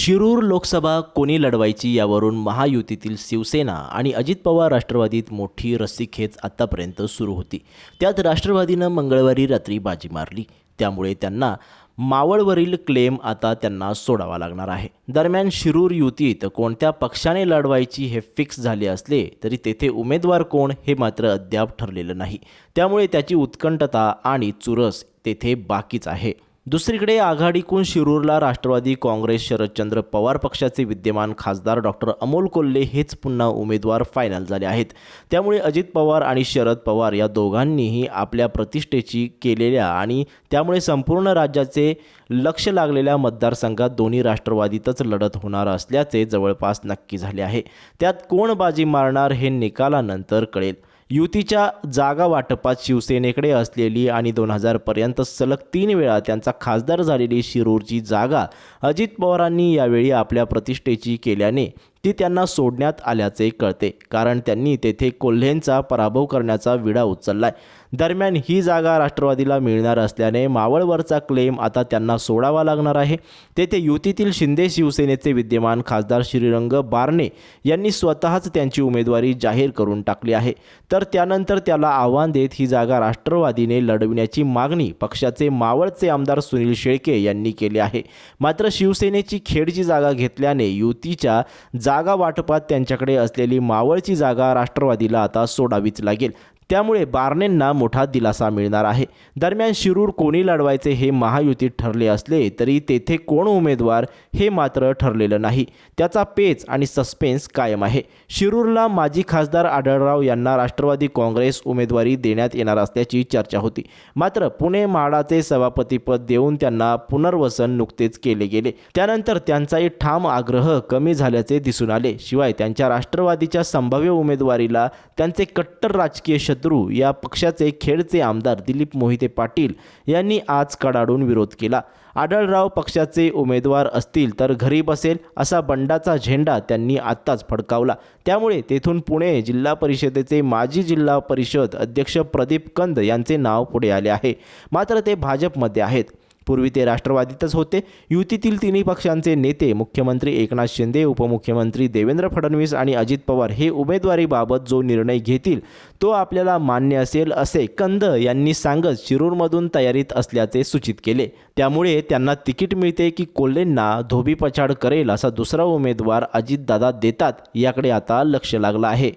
शिरूर लोकसभा कोणी लढवायची यावरून महायुतीतील शिवसेना आणि अजित पवार राष्ट्रवादीत मोठी रस्सीखेच आत्तापर्यंत सुरू होती. त्यात राष्ट्रवादीनं मंगळवारी रात्री बाजी मारली. त्यामुळे त्यांना मावळवरील क्लेम आता त्यांना सोडावा लागणार आहे. दरम्यान शिरूर युतीत कोणत्या पक्षाने लढवायची हे फिक्स झाले असले तरी तेथे उमेदवार कोण हे मात्र अद्याप ठरलेलं नाही. त्यामुळे त्याची उत्कंठता आणि चुरस तेथे बाकीच आहे. दुसरीकडे आघाडीकून शिरूरला राष्ट्रवादी काँग्रेस शरदचंद्र पवार पक्षाचे विद्यमान खासदार डॉक्टर अमोल कोल्हे हेच पुन्हा उमेदवार फायनल झाले आहेत. त्यामुळे अजित पवार आणि शरद पवार या दोघांनीही आपल्या प्रतिष्ठेची केलेल्या आणि त्यामुळे संपूर्ण राज्याचे लक्ष लागलेल्या मतदारसंघात दोन्ही राष्ट्रवादीतच लढत होणार असल्याचे जवळपास नक्की झाले आहे. त्यात कोण बाजी मारणार हे निकालानंतर कळेल. युतीच्या जागा वाटपात शिवसेनेकडे असलेली आणि दोन हजारपर्यंत सलग तीन वेळा त्यांचा खासदार झालेली शिरूरची जागा अजित पवारांनी यावेळी आपल्या प्रतिष्ठेची केल्याने ती त्यांना सोडण्यात आल्याचे कळते कारण त्यांनी तेथे कोल्हेंचा पराभव करण्याचा विडा उचललाय. दरम्यान ही जागा राष्ट्रवादीला मिळणार असल्याने मावळवरचा क्लेम आता त्यांना सोडावा लागणार आहे. तेथे युतीतील शिंदे शिवसेनेचे विद्यमान खासदार श्रीरंग बारणे यांनी स्वतःच त्यांची उमेदवारी जाहीर करून टाकली आहे. तर त्यानंतर त्याला आव्हान देत ही जागा राष्ट्रवादीने लढविण्याची मागणी पक्षाचे मावळचे आमदार सुनील शेळके यांनी केली आहे. मात्र शिवसेनेची खेडची जागा घेतल्याने युतीच्या जागा वाटपात त्यांच्याकडे असलेली मावळची जागा राष्ट्रवादीला आता सोडावीच लागेल. त्यामुळे बारणेंना मोठा दिलासा मिळणार आहे. दरम्यान शिरूर कोणी लढवायचे हे महायुतीत ठरले असले तरी तेथे कोण उमेदवार हे मात्र ठरलेलं नाही. त्याचा पेच आणि सस्पेन्स कायम आहे. शिरूरला माजी खासदार आढळराव यांना राष्ट्रवादी काँग्रेस उमेदवारी देण्यात येणार असल्याची चर्चा होती. मात्र पुणे म्हाडाचे सभापतीपद देऊन त्यांना पुनर्वसन नुकतेच केले गेले. त्यानंतर त्यांचाही ठाम आग्रह कमी झाल्याचे दिसून आले. शिवाय त्यांच्या राष्ट्रवादीच्या संभाव्य उमेदवारीला त्यांचे कट्टर राजकीय शत्रू या पक्षाचे खेडचे आमदार दिलीप मोहिते पाटील यांनी आज कडाडून विरोध केला. आढळराव पक्षाचे उमेदवार असतील तर घरी बसेल असा बंडाचा झेंडा त्यांनी आत्ताच फडकावला. त्यामुळे तेथून पुणे जिल्हा परिषदेचे माजी जिल्हा परिषद अध्यक्ष प्रदीप कंद यांचे नाव पुढे आले आहे. मात्र ते भाजपमध्ये आहेत. पूर्वी ते राष्ट्रवादीतच होते. युतीतील तिन्ही पक्षांचे नेते मुख्यमंत्री एकनाथ शिंदे उपमुख्यमंत्री देवेंद्र फडणवीस आणि अजित पवार हे उमेदवारीबाबत जो निर्णय घेतील तो आपल्याला मान्य असेल असे कंद यांनी सांगत शिरूरमधून तयारीत असल्याचे सूचित केले. त्यामुळे त्यांना तिकीट मिळते की कोल्हेंना धोबीपछाड करेल असा दुसरा उमेदवार अजितदादा देतात याकडे आता लक्ष लागलं आहे.